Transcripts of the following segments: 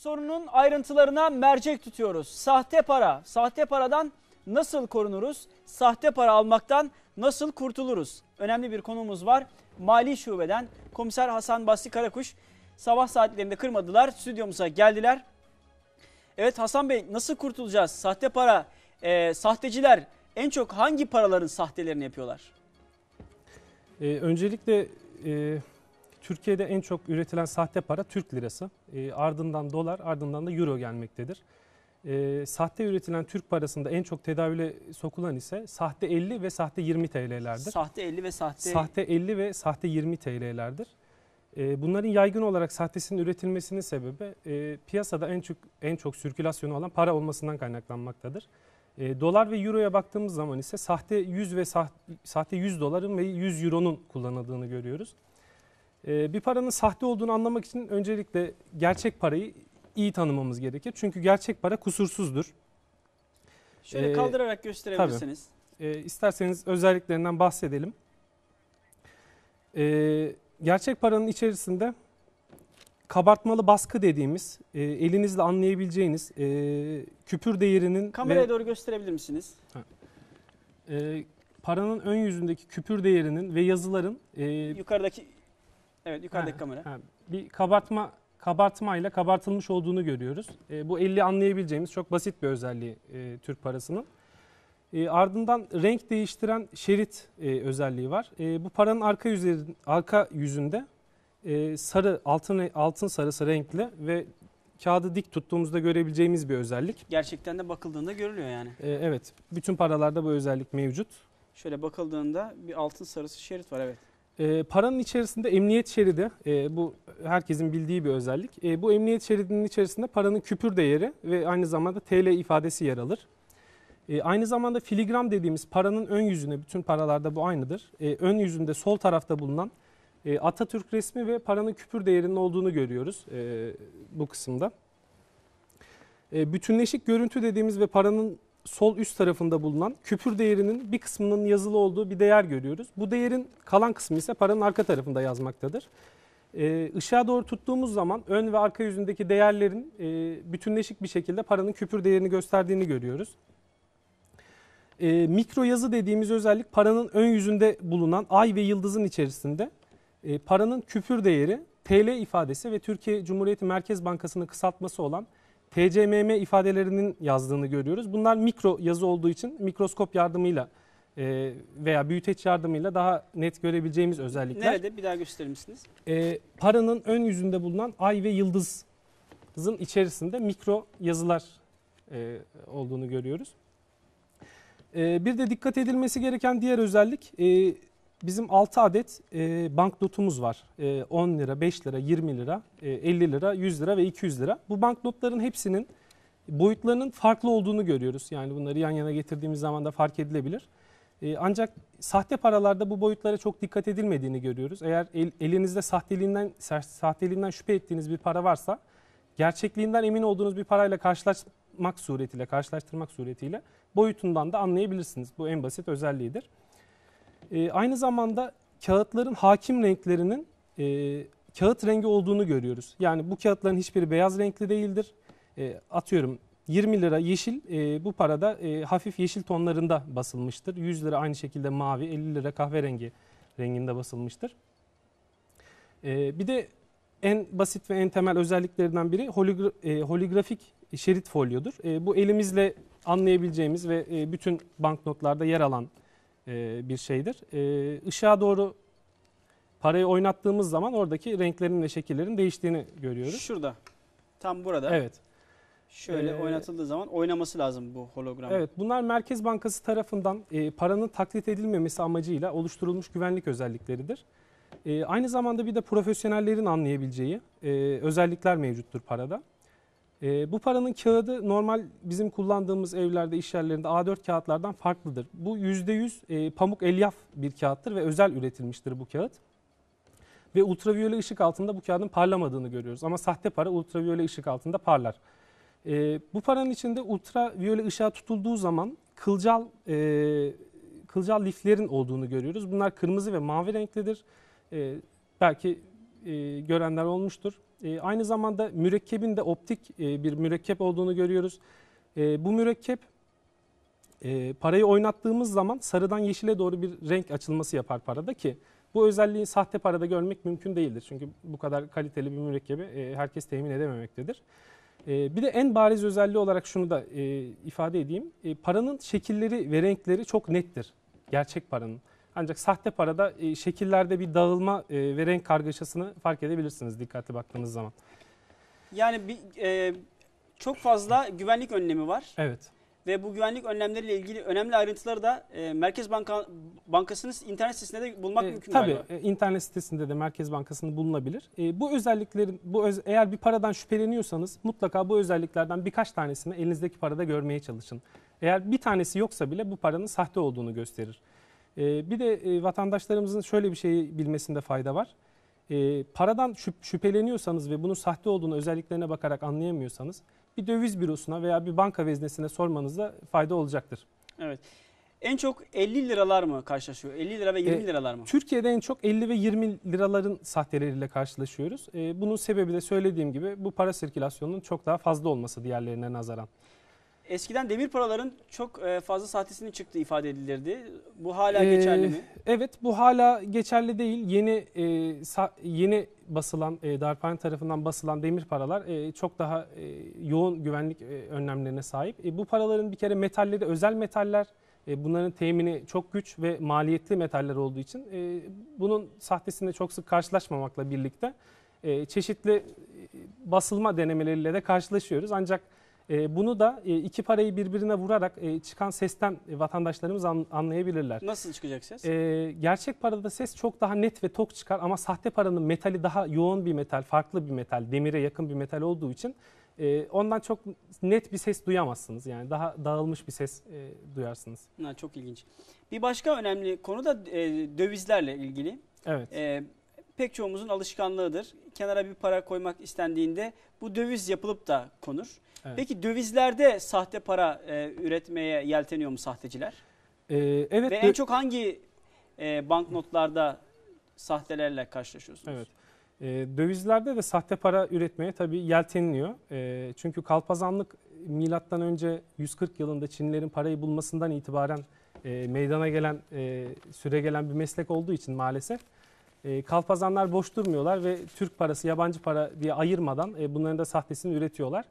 Sorunun ayrıntılarına mercek tutuyoruz. Sahte para, sahte paradan nasıl korunuruz? Sahte para almaktan nasıl kurtuluruz? Önemli bir konumuz var. Mali Şube'den Komiser Hasan Basri Karakuş sabah saatlerinde kırmadılar. Stüdyomuza geldiler. Evet Hasan Bey nasıl kurtulacağız? Sahte para, e, sahteciler en çok hangi paraların sahtelerini yapıyorlar? Ee, öncelikle e, Türkiye'de en çok üretilen sahte para Türk lirası. E, ardından dolar, ardından da euro gelmektedir. E, sahte üretilen Türk parasında en çok tedavüle sokulan ise sahte 50 ve sahte 20 TL'lerdir. Sahte 50 ve sahte... Sahte 50 ve sahte 20 TL'lerdir. E, bunların yaygın olarak sahtesinin üretilmesinin sebebi e, piyasada en çok en çok sirkülasyonu olan para olmasından kaynaklanmaktadır. E, dolar ve euroya baktığımız zaman ise sahte 100 ve sahte, sahte 100 doların ve 100 euronun kullanıldığını görüyoruz. E, bir paranın sahte olduğunu anlamak için öncelikle gerçek parayı iyi tanımamız gerekir. Çünkü gerçek para kusursuzdur. Şöyle Ee, kaldırarak gösterebilirsiniz. E, isterseniz özelliklerinden bahsedelim. E, gerçek paranın içerisinde kabartmalı baskı dediğimiz e, elinizle anlayabileceğiniz e, küpür değerinin Kameraya ve doğru gösterebilir misiniz? e, paranın ön yüzündeki küpür değerinin ve yazıların e, Yukarıdaki Evet yukarıdaki Ha, kamera. ha, bir kabartma kabartmayla kabartılmış olduğunu görüyoruz. E, bu 50 anlayabileceğimiz çok basit bir özelliği e, Türk parasının. E, ardından renk değiştiren şerit e, özelliği var. E, bu paranın arka yüzü arka yüzünde e, sarı altın altın sarısı renkli ve kağıdı dik tuttuğumuzda görebileceğimiz bir özellik. Gerçekten de bakıldığında görülüyor yani. E, evet, bütün paralarda bu özellik mevcut. Şöyle bakıldığında bir altın sarısı şerit var evet. E, paranın içerisinde emniyet şeridi, e, bu herkesin bildiği bir özellik. E, bu emniyet şeridinin içerisinde paranın küpür değeri ve aynı zamanda TL ifadesi yer alır. E, aynı zamanda filigram dediğimiz paranın ön yüzüne, bütün paralarda bu aynıdır. E, ön yüzünde sol tarafta bulunan e, Atatürk resmi ve paranın küpür değerinin olduğunu görüyoruz e, bu kısımda. E, bütünleşik görüntü dediğimiz ve paranın sol üst tarafında bulunan küpür değerinin bir kısmının yazılı olduğu bir değer görüyoruz. Bu değerin kalan kısmı ise paranın arka tarafında yazmaktadır. Ee, ışığa doğru tuttuğumuz zaman ön ve arka yüzündeki değerlerin e, bütünleşik bir şekilde paranın küpür değerini gösterdiğini görüyoruz. Ee, mikro yazı dediğimiz özellik paranın ön yüzünde bulunan ay ve yıldızın içerisinde e, paranın küpür değeri, TL ifadesi ve Türkiye Cumhuriyeti Merkez Bankası'nın kısaltması olan TCMM ifadelerinin yazdığını görüyoruz. Bunlar mikro yazı olduğu için mikroskop yardımıyla e, veya büyüteç yardımıyla daha net görebileceğimiz özellikler. Nerede bir daha gösterir misiniz? E, paranın ön yüzünde bulunan ay ve yıldızın içerisinde mikro yazılar e, olduğunu görüyoruz. E, bir de dikkat edilmesi gereken diğer özellik e, bizim 6 adet e, banknotumuz var. E, 10 lira, 5 lira, 20 lira, e, 50 lira, 100 lira ve 200 lira. Bu banknotların hepsinin boyutlarının farklı olduğunu görüyoruz. Yani bunları yan yana getirdiğimiz zaman da fark edilebilir. E, ancak sahte paralarda bu boyutlara çok dikkat edilmediğini görüyoruz. Eğer el- elinizde sahteliğinden sahteliğinden şüphe ettiğiniz bir para varsa gerçekliğinden emin olduğunuz bir parayla karşılaşmak suretiyle, karşılaştırmak suretiyle boyutundan da anlayabilirsiniz. Bu en basit özelliğidir. E, aynı zamanda kağıtların hakim renklerinin e, kağıt rengi olduğunu görüyoruz. Yani bu kağıtların hiçbiri beyaz renkli değildir. E, atıyorum 20 lira yeşil e, bu parada e, hafif yeşil tonlarında basılmıştır. 100 lira aynı şekilde mavi, 50 lira kahverengi renginde basılmıştır. E, bir de en basit ve en temel özelliklerinden biri holigra- e, holigrafik şerit folyodur. E, bu elimizle anlayabileceğimiz ve e, bütün banknotlarda yer alan e, bir şeydir. E, ışığa doğru parayı oynattığımız zaman oradaki renklerin ve şekillerin değiştiğini görüyoruz. Şurada. Tam burada. Evet. Şöyle Ee, oynatıldığı zaman oynaması lazım bu hologram. Evet, bunlar Merkez Bankası tarafından e, paranın taklit edilmemesi amacıyla oluşturulmuş güvenlik özellikleridir. E, aynı zamanda bir de profesyonellerin anlayabileceği e, özellikler mevcuttur parada. E, bu paranın kağıdı normal bizim kullandığımız evlerde, iş yerlerinde A4 kağıtlardan farklıdır. Bu %100 e, pamuk elyaf bir kağıttır ve özel üretilmiştir bu kağıt. Ve ultraviyole ışık altında bu kağıdın parlamadığını görüyoruz. Ama sahte para ultraviyole ışık altında parlar. E, bu paranın içinde ultraviyole ışığa tutulduğu zaman kılcal e, kılcal liflerin olduğunu görüyoruz. Bunlar kırmızı ve mavi renklidir. E, belki e, görenler olmuştur. E, aynı zamanda mürekkebin de optik e, bir mürekkep olduğunu görüyoruz. E, bu mürekkep e, parayı oynattığımız zaman sarıdan yeşile doğru bir renk açılması yapar parada ki bu özelliği sahte parada görmek mümkün değildir. Çünkü bu kadar kaliteli bir mürekkebi e, herkes temin edememektedir. E, bir de en bariz özelliği olarak şunu da e, ifade edeyim. E, paranın şekilleri ve renkleri çok nettir. Gerçek paranın. Ancak sahte parada e, şekillerde bir dağılma e, ve renk kargaşasını fark edebilirsiniz dikkatli baktığınız zaman. Yani bir, e, çok fazla güvenlik önlemi var Evet. ve bu güvenlik önlemleriyle ilgili önemli ayrıntıları da e, Merkez Banka Bankası'nın internet sitesinde de bulmak E, mümkün tabii galiba. e, internet sitesinde de Merkez Bankası'nın bulunabilir. E, bu özelliklerin bu öz- eğer bir paradan şüpheleniyorsanız mutlaka bu özelliklerden birkaç tanesini elinizdeki parada görmeye çalışın. Eğer bir tanesi yoksa bile bu paranın sahte olduğunu gösterir. E, bir de e, vatandaşlarımızın şöyle bir şeyi bilmesinde fayda var. E, paradan şüp- şüpheleniyorsanız ve bunun sahte olduğunu özelliklerine bakarak anlayamıyorsanız bir döviz bürosuna veya bir banka veznesine sormanızda fayda olacaktır. Evet. En çok 50 liralar mı karşılaşıyor? 50 lira ve 20 E, liralar mı? Türkiye'de en çok 50 ve 20 liraların sahteleriyle karşılaşıyoruz. Ee, bunun sebebi de söylediğim gibi bu para sirkülasyonunun çok daha fazla olması diğerlerine nazaran. Eskiden demir paraların çok e, fazla sahtesinin çıktığı ifade edilirdi. Bu hala Ee, geçerli mi? Evet bu hala geçerli değil. Yeni e, yeni basılan e, darphane tarafından basılan demir paralar e, çok daha e, yoğun güvenlik e, önlemlerine sahip. E, bu paraların bir kere metalleri özel metaller. E, bunların temini çok güç ve maliyetli metaller olduğu için e, bunun sahtesinde çok sık karşılaşmamakla birlikte e, çeşitli e, basılma denemeleriyle de karşılaşıyoruz. Ancak bunu da e, iki parayı birbirine vurarak e, çıkan sesten vatandaşlarımız an- anlayabilirler. Nasıl çıkacak ses? Ee, gerçek parada ses çok daha net ve tok çıkar ama sahte paranın metali daha yoğun bir metal, farklı bir metal, demire yakın bir metal olduğu için e, ondan çok net bir ses duyamazsınız. Yani daha dağılmış bir ses duyarsınız. Ha, çok ilginç. Bir başka önemli konu da dövizlerle ilgili. Evet. E, pek çoğumuzun alışkanlığıdır. Kenara bir para koymak istendiğinde bu döviz yapılıp da konur. Evet. Peki dövizlerde sahte para e, üretmeye yelteniyor mu sahteciler? Ee, evet. Ve en çok hangi e, banknotlarda sahtelerle karşılaşıyorsunuz? Evet. Ee, dövizlerde de sahte para üretmeye tabii yelteniliyor. Ee, çünkü kalpazanlık milattan önce 140 yılında Çinlilerin parayı bulmasından itibaren e, meydana gelen, e, süre gelen bir meslek olduğu için maalesef e, kalpazanlar boş durmuyorlar ve Türk parası, yabancı para diye ayırmadan e, bunların da sahtesini üretiyorlar.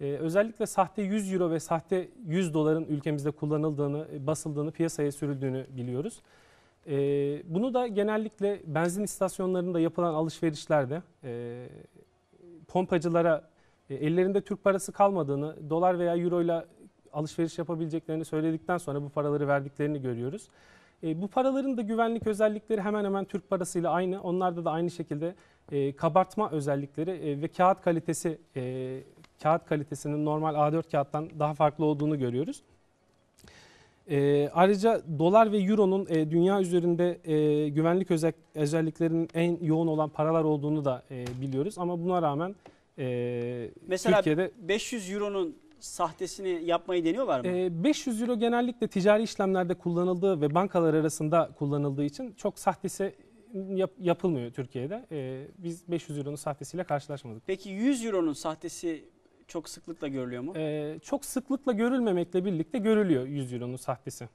E, özellikle sahte 100 euro ve sahte 100 doların ülkemizde kullanıldığını, e, basıldığını, piyasaya sürüldüğünü biliyoruz. Ee, bunu da genellikle benzin istasyonlarında yapılan alışverişlerde e, pompacılara e, ellerinde Türk parası kalmadığını, dolar veya euro ile alışveriş yapabileceklerini söyledikten sonra bu paraları verdiklerini görüyoruz. E, bu paraların da güvenlik özellikleri hemen hemen Türk parasıyla aynı. Onlarda da aynı şekilde e, kabartma özellikleri e, ve kağıt kalitesi e, kağıt kalitesinin normal A4 kağıttan daha farklı olduğunu görüyoruz. E, ayrıca dolar ve euronun e, dünya üzerinde e, güvenlik özel, özelliklerinin en yoğun olan paralar olduğunu da e, biliyoruz. Ama buna rağmen e, Mesela Türkiye'de 500 euronun sahtesini yapmayı deniyorlar mı? e, 500 euro genellikle ticari işlemlerde kullanıldığı ve bankalar arasında kullanıldığı için çok sahtesi yap- yapılmıyor Türkiye'de. E, biz 500 euronun sahtesiyle karşılaşmadık. Peki 100 euronun sahtesi çok sıklıkla görülüyor mu? E, çok sıklıkla görülmemekle birlikte görülüyor 100 euronun sahtesi.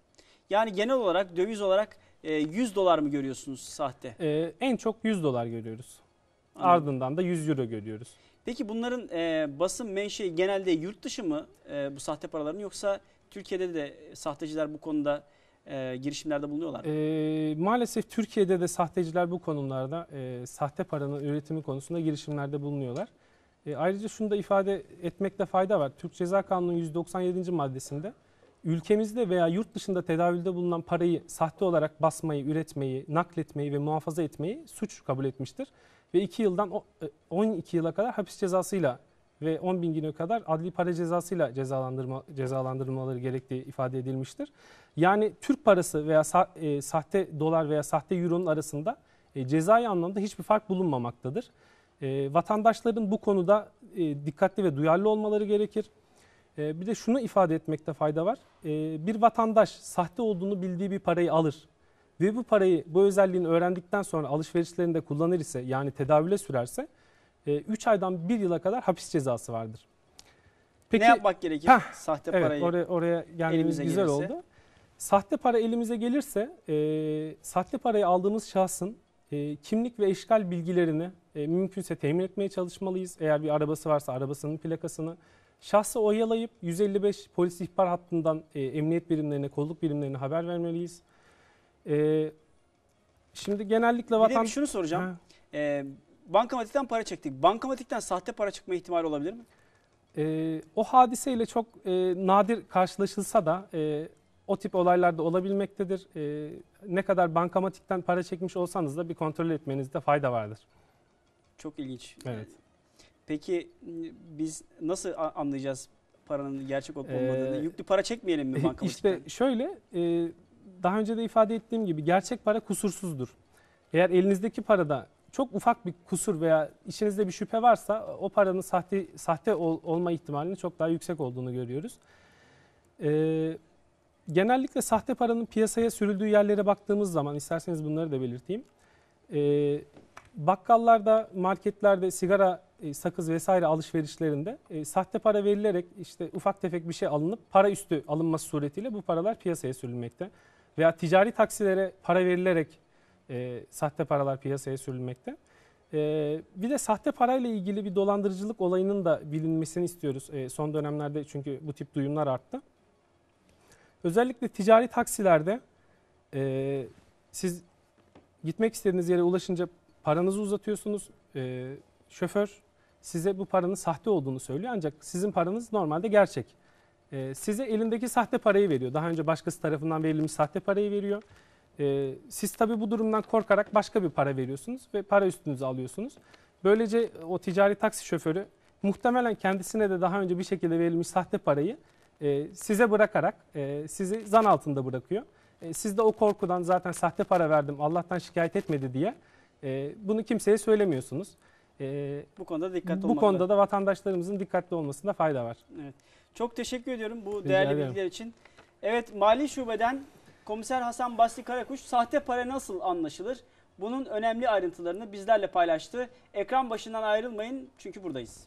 Yani genel olarak döviz olarak e, 100 dolar mı görüyorsunuz sahte? E, en çok 100 dolar görüyoruz. Anladım. Ardından da 100 euro görüyoruz. Peki bunların e, basın menşei genelde yurt dışı mı e, bu sahte paraların yoksa Türkiye'de de sahteciler bu konuda e, girişimlerde bulunuyorlar mı? E, maalesef Türkiye'de de sahteciler bu konularda e, sahte paranın üretimi konusunda girişimlerde bulunuyorlar. E, ayrıca şunu da ifade etmekte fayda var. Türk Ceza Kanunu 197. maddesinde ülkemizde veya yurt dışında tedavülde bulunan parayı sahte olarak basmayı, üretmeyi, nakletmeyi ve muhafaza etmeyi suç kabul etmiştir. Ve 2 yıldan o- e, 12 yıla kadar hapis cezasıyla ve 10 bin güne kadar adli para cezasıyla cezalandırma, cezalandırılmaları gerektiği ifade edilmiştir. Yani Türk parası veya sa- e, sahte dolar veya sahte euronun arasında e, cezai anlamda hiçbir fark bulunmamaktadır. E, vatandaşların bu konuda e, dikkatli ve duyarlı olmaları gerekir. E, bir de şunu ifade etmekte fayda var. E, bir vatandaş sahte olduğunu bildiği bir parayı alır ve bu parayı bu özelliğini öğrendikten sonra alışverişlerinde kullanır ise yani tedavüle sürerse 3 aydan 1 yıla kadar hapis cezası vardır. ne yapmak gerekir? Heh, Sahte Evet parayı. oraya, oraya gelmemiz güzel gelirse. oldu. Sahte para elimize gelirse e, sahte parayı aldığımız şahsın e, kimlik ve eşkal bilgilerini e, mümkünse temin etmeye çalışmalıyız. Eğer bir arabası varsa arabasının plakasını. Şahsı oyalayıp 155 polis ihbar hattından e, emniyet birimlerine, kolluk birimlerine haber vermeliyiz. E, şimdi genellikle Bir de vatan... bir şunu soracağım. Ha. Ee, bankamatikten para çektik. Bankamatikten sahte para çıkma ihtimali olabilir mi? E, o hadiseyle çok e, nadir karşılaşılsa da e, o tip olaylarda olabilmektedir. E, ne kadar bankamatikten para çekmiş olsanız da bir kontrol etmenizde fayda vardır. Çok ilginç. Evet. Peki biz nasıl anlayacağız paranın gerçek olup Ee, olmadığını? Yüklü para çekmeyelim mi bankamatikten? işte şöyle e, daha önce de ifade ettiğim gibi gerçek para kusursuzdur. Eğer elinizdeki parada çok ufak bir kusur veya içinizde bir şüphe varsa o paranın sahte sahte ol- olma ihtimalinin çok daha yüksek olduğunu görüyoruz. Ee, genellikle sahte paranın piyasaya sürüldüğü yerlere baktığımız zaman isterseniz bunları da belirteyim. Ee, bakkallarda, marketlerde, sigara, e, sakız vesaire alışverişlerinde e, sahte para verilerek işte ufak tefek bir şey alınıp para üstü alınması suretiyle bu paralar piyasaya sürülmekte. Veya ticari taksilere para verilerek e, sahte paralar piyasaya sürülmekte. E, bir de sahte parayla ilgili bir dolandırıcılık olayının da bilinmesini istiyoruz. E, son dönemlerde çünkü bu tip duyumlar arttı. Özellikle ticari taksilerde e, siz gitmek istediğiniz yere ulaşınca paranızı uzatıyorsunuz. E, şoför size bu paranın sahte olduğunu söylüyor ancak sizin paranız normalde gerçek. E, size elindeki sahte parayı veriyor. Daha önce başkası tarafından verilmiş sahte parayı veriyor. E, siz tabii bu durumdan korkarak başka bir para veriyorsunuz ve para üstünüze alıyorsunuz. Böylece o ticari taksi şoförü muhtemelen kendisine de daha önce bir şekilde verilmiş sahte parayı e, size bırakarak e, sizi zan altında bırakıyor. E, siz de o korkudan zaten sahte para verdim Allah'tan şikayet etmedi diye e, bunu kimseye söylemiyorsunuz. E, Bu konuda dikkatli bu olmak konuda lazım. da vatandaşlarımızın dikkatli olmasında fayda var. Çok teşekkür ediyorum bu Rica değerli ederim. bilgiler için. Evet Mali Şube'den Komiser Hasan Basri Karakuş sahte para nasıl anlaşılır? Bunun önemli ayrıntılarını bizlerle paylaştı. Ekran başından ayrılmayın çünkü buradayız.